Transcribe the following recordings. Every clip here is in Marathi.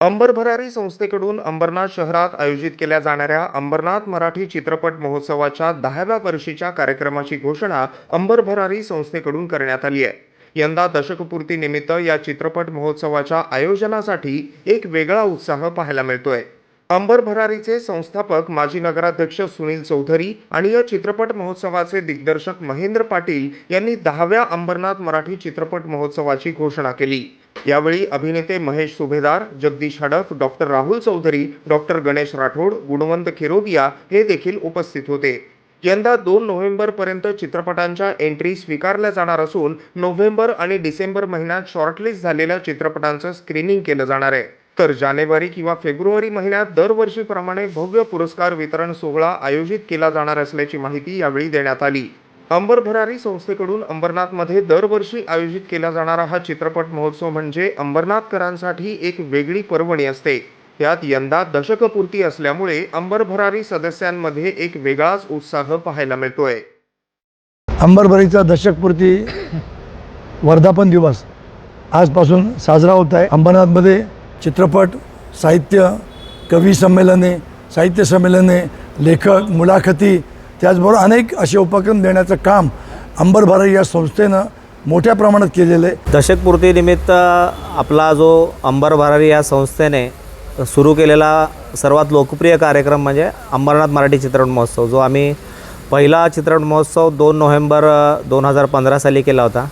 अंबर भरारी संस्थेकडून अंबरनाथ शहरात आयोजित केल्या जाणाऱ्या अंबरनाथ मराठी चित्रपट महोत्सवाच्या दहाव्या वर्षीच्या कार्यक्रमाची घोषणा अंबर भरारी संस्थेकडून करण्यात आली आहे. यंदा दशकपूर्तीनिमित्त या चित्रपट महोत्सवाच्या आयोजनासाठी एक वेगळा उत्साह पाहायला मिळतोय. अंबर भरारीचे संस्थापक माजी नगराध्यक्ष सुनील चौधरी आणि या चित्रपट महोत्सवाचे दिग्दर्शक महेंद्र पाटील यांनी दहाव्या अंबरनाथ मराठी चित्रपट महोत्सवाची घोषणा केली. यावेळी अभिनेते महेश सुभेदार जगदीश हडप डॉक्टर राहुल चौधरी डॉक्टर गणेश राठोड गुणवंत खिरोदिया हे देखील उपस्थित होते. यंदा दोन नोव्हेंबरपर्यंत चित्रपटांच्या एंट्री स्वीकारल्या जाणार असून नोव्हेंबर आणि डिसेंबर महिन्यात शॉर्टलिस्ट झालेल्या चित्रपटांचं स्क्रीनिंग केलं जाणार आहे. तर जानेवारी किंवा फेब्रुवारी महिन्यात दरवर्षीप्रमाणे भव्य पुरस्कार वितरण सोहळा आयोजित केला जाणार असल्याची माहिती यावेळी देण्यात आली. अंबर भरारी संस्थेकडून अंबरनाथमध्ये दरवर्षी आयोजित केला जाणारा हा चित्रपट महोत्सव म्हणजे अंबरनाथकरांसाठी एक वेगळी पर्वणी असते. त्यात यंदा दशकपूर्ती असल्यामुळे अंबर भरारी सदस्यांमध्ये एक वेगळाच उत्साह पाहायला मिळतोय. अंबरभरीचा दशकपूर्ती वर्धापन दिवस आजपासून साजरा होत आहे. अंबरनाथमध्ये चित्रपट साहित्य कवी संमेलने साहित्य संमेलने लेखक मुलाखती त्याचबरोबर अनेक असे उपक्रम देण्याचं काम अंबर या संस्थेनं मोठ्या प्रमाणात केलेलं आहे. दशकपूर्तीनिमित्त आपला जो अंबर भरारी या संस्थेने सुरू केलेला सर्वात लोकप्रिय कार्यक्रम म्हणजे अंबरनाथ मराठी चित्रपट महोत्सव जो आम्ही पहिला चित्रपट महोत्सव दोन नोव्हेंबर दोन हजार पंधरा साली केला होता.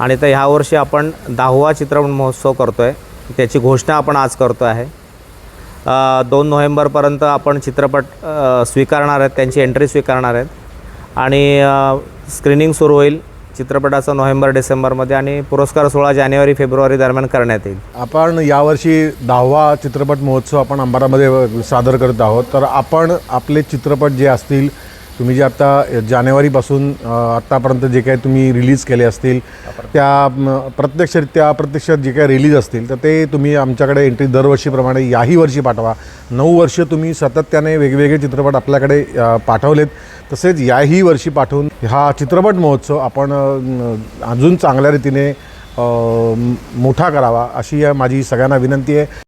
आणि तर ह्यावर्षी आपण दहावा चित्रपट महोत्सव करतो आहे त्याची घोषणा आपण आज करतो आहे. दोन नोव्हेंबरपर्यंत आपण चित्रपट स्वीकारणार आहेत त्यांची एंट्री स्वीकारणार आहेत. आणि स्क्रीनिंग सुरू होईल चित्रपटाचं नोव्हेंबर डिसेंबरमध्ये आणि पुरस्कार सोळा जानेवारी फेब्रुवारी दरम्यान करण्यात येईल. आपण यावर्षी दहावा चित्रपट महोत्सव आपण अंबारामध्ये सादर करत आहोत. तर आपण आपले चित्रपट जे असतील तुम्ही जे आता जानेवारीपासून आत्तापर्यंत जे काही तुम्ही रिलीज केले असतील त्या प्रत्यक्षरित्या अप्रत्यक्षात जे काही रिलीज असतील तर ते तुम्ही आमच्याकडे एंट्री दरवर्षीप्रमाणे याही वर्षी पाठवा. नऊ वर्ष तुम्ही सातत्याने वेगवेगळे चित्रपट आपल्याकडे पाठवलेत. तसेच याही वर्षी पाठवून हा चित्रपट महोत्सव आपण अजून चांगल्या रीतीने मोठा करावा अशी या माझी सगळ्यांना विनंती आहे.